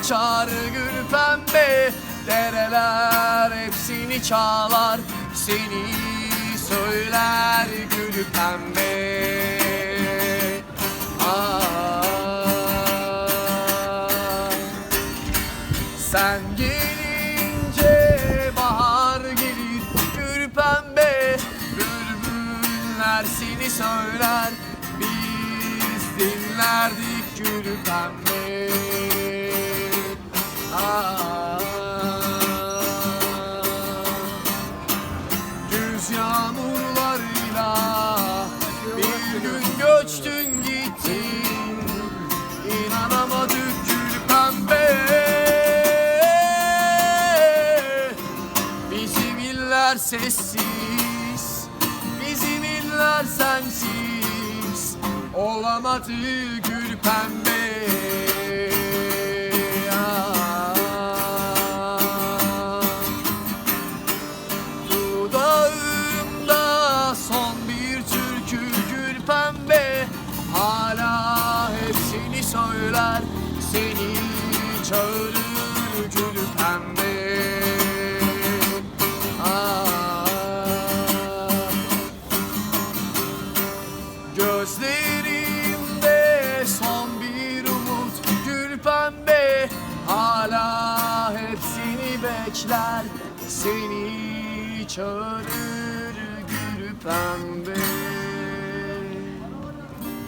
uçar gül pembe Dereler hepsini çalar Seni söyler gül pembe Aa. Sen gelince bahar gelir gül pembe Bülbüller seni söyler Biz dinlerdik gül pembe Güz yağmurlarıyla Bir gün göçtün gittin. İnanamadık gül pembe. Bizim iller sessiz Bizim iller sensiz. Olamadı gül pembe Seni çağırır gül pembe. Ah. Gözlerimde son bir umut gül pembe. Hala hepsini bekler Seni çağırır gül pembe